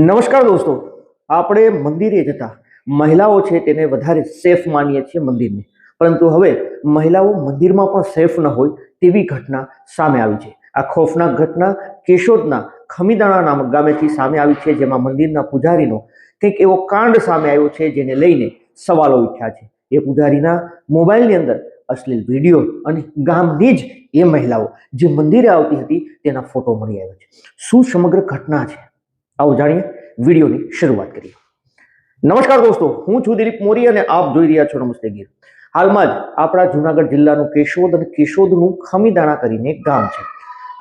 નમસ્કાર દોસ્તો, આપણે મંદિરે જતા મહિલાઓ છે તેને વધારે સેફ માનીએ છીએ મંદિરને. પરંતુ હવે મહિલાઓ મંદિરમાં પણ સેફ ન હોય તેવી ઘટના સામે આવી છે. આ ખોફનાક ઘટના કેશોદના ખમીદાણા નામક ગામેથી સામે આવી છે, જેમાં મંદિરના પૂજારીનો કંઈક એવો કાંડ સામે આવ્યો છે, જેને લઈને સવાલો ઉઠ્યા છે. એ પૂજારીના મોબાઈલની અંદર અશ્લીલ વીડિયો અને ગામની જ એ મહિલાઓ જે મંદિરે આવતી હતી તેના ફોટો મળી આવ્યો છે. શું સમગ્ર ઘટના છે? આવો જાણીએ વિડીયોની શરૂઆત કરીએ. નમસ્કાર દોસ્તો, હું છું દિલીપ મોરી અને આપ જોઈ રહ્યા છો નમસ્તે ગીર. હાલમાં જ આપણા જુનાગઢ જિલ્લાનું કેશોદ અને કેશોદનું ખમીદાણા કરીને ગામ છે.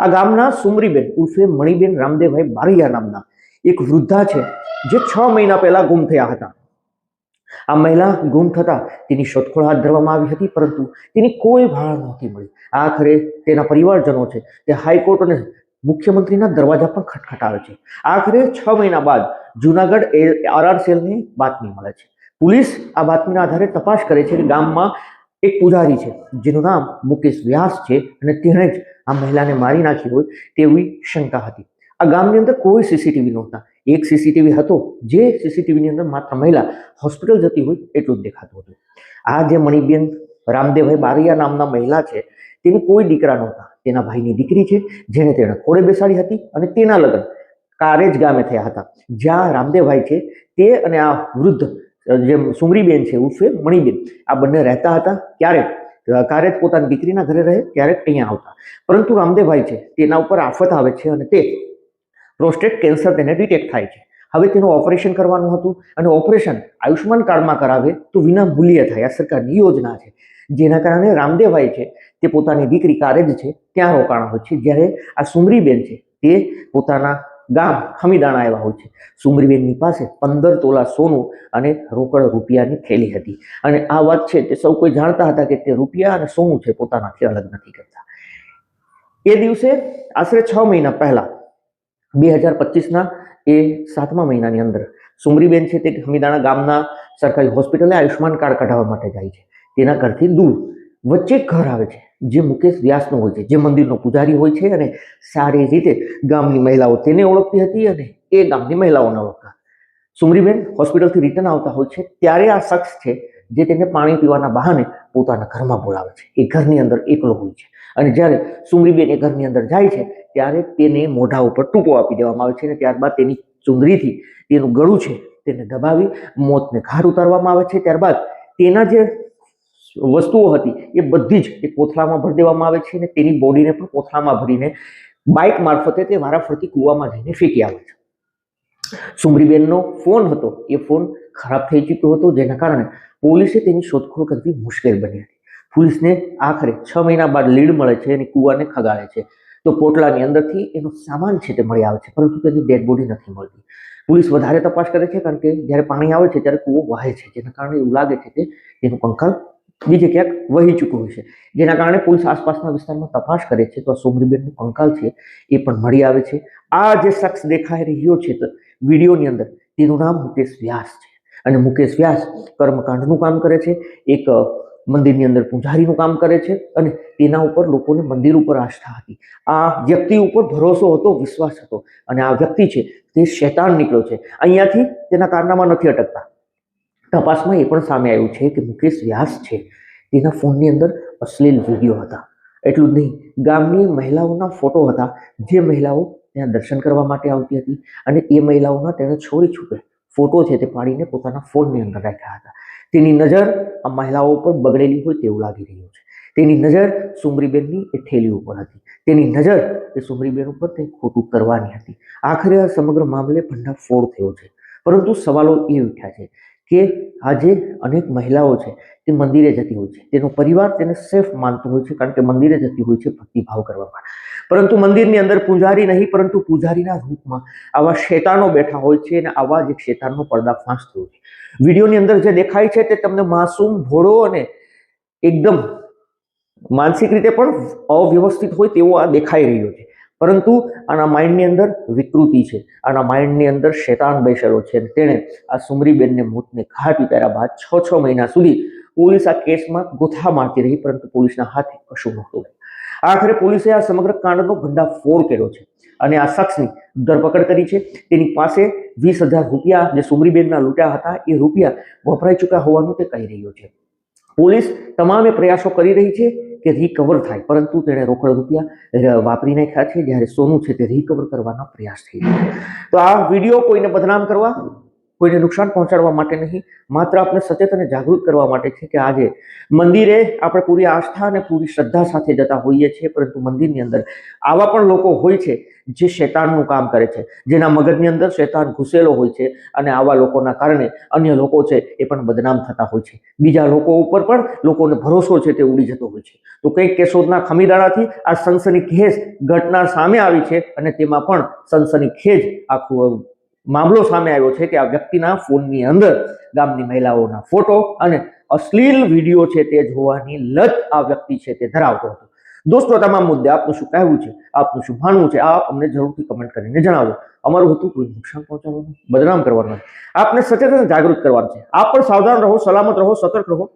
આ ગામના સુમરીબેન ઉર્ફે મણિબેન રામદેવભાઈ બારૈયા નામના એક વૃદ્ધા છે, જે છ મહિના પહેલા ગુમ થયા હતા. આ મહિલા ગુમ થતા તેની શોધખોળ હાથ ધરવામાં આવી હતી, પરંતુ તેની કોઈ ભાળ નહોતી મળી. આખરે તેના પરિવારજનો છે તે હાઈકોર્ટ અને મુખ્યમંત્રીના દરવાજા પણ ખટખટાવે છે. આખરે છ મહિના બાદ જુનાગઢ આરઆર સેલની બાતમી મળે છે. પોલીસ આ બાતમીના આધારે તપાસ કરે છે કે ગામમાં એક પૂજારી છે, જેનું નામ મુકેશ વ્યાસ છે અને તેણે જ આ મહિલાને મારી નાખી હોય તેવી શંકા હતી. આ ગામની અંદર કોઈ સીસીટીવી નહોતા. એક સીસીટીવી હતો, જે સીસીટીવીની અંદર માત્ર મહિલા હોસ્પિટલ જતી હોય એટલું જ દેખાતું હતું. આ જે મણિબેન રામદેવભાઈ બારિયા નામના મહિલા છે, તેને કોઈ દીકરા નહોતા. તેના ભાઈની દીકરી છે જેને તેણે ખોળે બેસાડી હતી અને તેના લગ્ન કારેજ ગામે થયા હતા. જ્યાં રામદેવભાઈ છે, તે અને આ વૃદ્ધ જે સુમરીબેન છે, ઉર્ફે મણિબેન, આ બંને રહેતા હતા. ક્યારેક કારેજ પોતાની દીકરીના ઘરે રહે, ક્યારેક અહીંયા આવતા. પરંતુ રામદેવભાઈ છે, તેના ઉપર આફત આવે છે અને તે પ્રોસ્ટેટ કેન્સર તેને ડિટેક્ટ થાય છે. હવે તેનું ઓપરેશન કરવાનું હતું અને ઓપરેશન આયુષ્યમાન કાર્ડમાં કરાવે તો વિના મૂલ્યે થાય. આ સરકારની યોજના છે. જેના કારણે રામદેવભાઈ છે, તે પોતાની દીકરી કારેજ છે, ત્યાં રોકાણ હોય છે. જ્યારે આ સુમરીબેન છે, તે પોતાના ગામ ખમીદાણા આવ્યા હોય છે. સુમરીબેનની પાસે પંદર તોલા સોનું અને રોકડ રૂપિયાની થેલી હતી. અને આ વાત છે, તે સૌ કોઈ જાણતા હતા કે તે રૂપિયા અને સોનું છે પોતાનાથી અલગ નથી કરતા. એ દિવસે આશરે છ મહિના પહેલા, બે હજાર પચીસના એ સાતમા મહિનાની અંદર. સુમરીબેન છે તે હમીદાણા ગામના સરકારી હોસ્પિટલે આયુષ્યમાન કાર્ડ કઢાવવા માટે જાય છે. તેના ઘરથી દૂર વચ્ચે ઘર આવે છે, જે મુકેશ વ્યાસનું હોય છે, જે મંદિરનો પૂજારી હોય છે અને સારી રીતે ગામની મહિલાઓ તેને ઓળખતી હતી અને એ ગામની મહિલાઓને ઓળખતા. સુમરીબેન હોસ્પિટલથી રિટર્ન આવતા હોય છે, ત્યારે આ શખ્સ છે જે તેને પાણી પીવાના બહાને પોતાના ઘરમાં બોલાવે છે. એ ઘરની અંદર એકલો હોય છે. અને જ્યારે સુમરીબેન એ ઘરની અંદર જાય છે, ત્યારે તેને મોઢા ઉપર ટૂંકો આપી દેવામાં આવે છે અને ત્યારબાદ તેની ચુંદરીથી તેનું ગળું છે તેને દબાવી મોતને ઘાટ ઉતારવામાં આવે છે. ત્યારબાદ તેના જે વસ્તુઓ હતી એ બધી જ એ કોથળામાં ભરી દેવામાં આવે છે અને તેની બોડીને પણ કોથળામાં ભરીને બાઇક મારફતે તે વારાફરતી કૂવામાં જઈને ફેંકી આવે છે. સુમરીબેનનો ફોન હતો. એ ફોન ખરાબ થઈ ચૂક્યો હતો, જેના કારણે પોલીસે તેની શોધખોળ કરવી મુશ્કેલ બની હતી. પોલીસને આખરે છ મહિના બાદ લીડ મળે છે અને કૂવાને ખગાડે છે. તો પોટલાની અંદરથી એનો સામાન છે તે મળી આવે છે, પરંતુ તેની ડેડ બોડી નથી મળતી. પોલીસ વધારે તપાસ કરે છે કારણ કે જ્યારે પાણી આવે છે ત્યારે કૂવો વહે છે, જેના કારણે એવું લાગે છે કે તેનું કંકાલ બીજે ક્યાંક વહી ચૂક્યું છે. જેના કારણે પોલીસ આસપાસના વિસ્તારમાં તપાસ કરે છે તો આ સોમરીબેનનું કંકાલ છે એ પણ મળી આવે છે. આ જે શખ્સ દેખાઈ રહ્યો છે તો વિડીયોની અંદર તેનું નામ મુકેશ વ્યાસ છે. અને મુકેશ વ્યાસ કર્મકાંડનું કામ કરે છે. એક મંદિરની અંદર પૂજારીનું કામ કરે છે અને તેના ઉપર લોકોને મંદિર ઉપર આસ્થા હતી. આ વ્યક્તિ ઉપર ભરોસો હતો, વિશ્વાસ હતો અને આ વ્યક્તિ છે તે શેતાન નીકળ્યો છે. અહીંયાથી તેના કારનામાં નથી અટકતા. તપાસમાં એ પણ સામે આવ્યું છે કે મુકેશ વ્યાસ છે. તેના ફોનની અંદર અશ્લીલ વીડિયો હતા. એટલું જ નહીં, ગામની મહિલાઓના ફોટો હતા. જે મહિલાઓ ત્યાં દર્શન કરવા માટે આવતી હતી અને એ મહિલાઓના તેણે છોડી છૂપે ફોટો છે તે પાડીને પોતાના ફોનની અંદર રાખ્યા હતા. તેની નજર આ મહિલાઓ પર બગડેલી હોય તેવું લાગી રહ્યું છે. તેની નજર સુમરીબેનની એ થેલી ઉપર હતી. તેની નજર એ સુમરીબેન ઉપર તે ખોટું કરવાની હતી. આખરે આ સમગ્ર મામલે ભંડાફોડ થયો છે. પરંતુ સવાલો એ ઉઠ્યા છે કે આજે અનેક મહિલાઓ છે તે મંદિરે જતી હોય છે. તેનો પરિવાર તેને સેફ માનતો હોય છે કારણ કે મંદિરે જતી હોય છે ભક્તિભાવ કરવામાં. પરંતુ મંદિરની અંદર પૂજારી નહીં, પરંતુ પૂજારીના રૂપમાં આવા શેતાનો બેઠા હોય છે અને આવા જ એક શેતાનનો પર્દાફાશ થયો છે. વિડીયોની અંદર જે દેખાય છે તે તમને માસૂમ ભોળો અને એકદમ માનસિક રીતે પણ અવ્યવસ્થિત હોય તેવો આ દેખાઈ રહ્યો છે. પરંતુ આના માઇન્ડની અંદર વિકૃતિ છે. આના માઇન્ડની અંદર શેતાન બેસેલો છે. તેણે આ સુમરીબેનને મોતને ઘાટ ઉતાર્યા બાદ છ છ મહિના સુધી પોલીસ આ કેસમાં ગોથા મારતી રહી, પરંતુ પોલીસના હાથે કશું નહોતું આખરે પોલીસે આ સમગ્ર કાંડનો ભંડાફોડ કર્યો છે અને આ શખ્સની ધરપકડ કરી છે. તેની પાસે વીસ હજાર રૂપિયા જે સુમરીબેનના લૂંટ્યા હતા, એ રૂપિયા વપરાઈ ચૂક્યા હોવાનું તે કહી રહ્યો છે. પોલીસ તમામે પ્રયાસો કરી રહી છે. કે રિકવર થાય. પરંતુ તેણે રોકડ રૂપિયા વાપરી નાખ્યા છે. જ્યારે સોનું છે તે રિકવર કરવાનો પ્રયાસ થઈ રહ્યો તો આ વીડિયો કોઈને બદનામ કરવા? કોઈને નુકસાન પહોંચાડવા માટે નહીં, માત્ર આપણે સચેત અને જાગૃત કરવા માટે છે કે આજે મંદિરે આપણે પૂરી આસ્થા અને પૂરી શ્રદ્ધા સાથે જતા હોઈએ છીએ, પરંતુ મંદિરની અંદર આવા પણ લોકો હોય છે જે શેતાનનું કામ કરે છે. જેના મગજની અંદર શેતાન ઘૂસેલો હોય છે અને આવા લોકોના કારણે અન્ય લોકો છે એ પણ બદનામ થતા હોય છે. બીજા લોકો ઉપર પણ લોકોને ભરોસો છે તે ઉડી જતો હોય છે. તો કંઈક કેશોદના ખમીદાણાથી આ સનસની સનસનીખેજ ઘટના સામે આવી છે અને તેમાં પણ સનસની ખેજ આખું મામલો સામે આવ્યો છે કે આ વ્યક્તિના ફોનની અંદર ગામની મહિલાઓના ફોટો અને અશ્લીલ વીડિયો છે તે જોવાની લત આ વ્યક્તિ છે તે ધરાવતો હતો. દોસ્તો તમામ મુદ્દે આપનું શું કહેવું છે? આપનું શું માનવું છે? આપ અમને જરૂરથી કમેન્ટ કરીને જણાવો. અમારું હતું કોઈ નુકસાન પહોંચાડવાનું? બદનામ કરવાનું. આપને સચેત અને જાગૃત કરવાનું છે. આપ પણ સાવધાન રહો, સલામત રહો, સતર્ક રહો.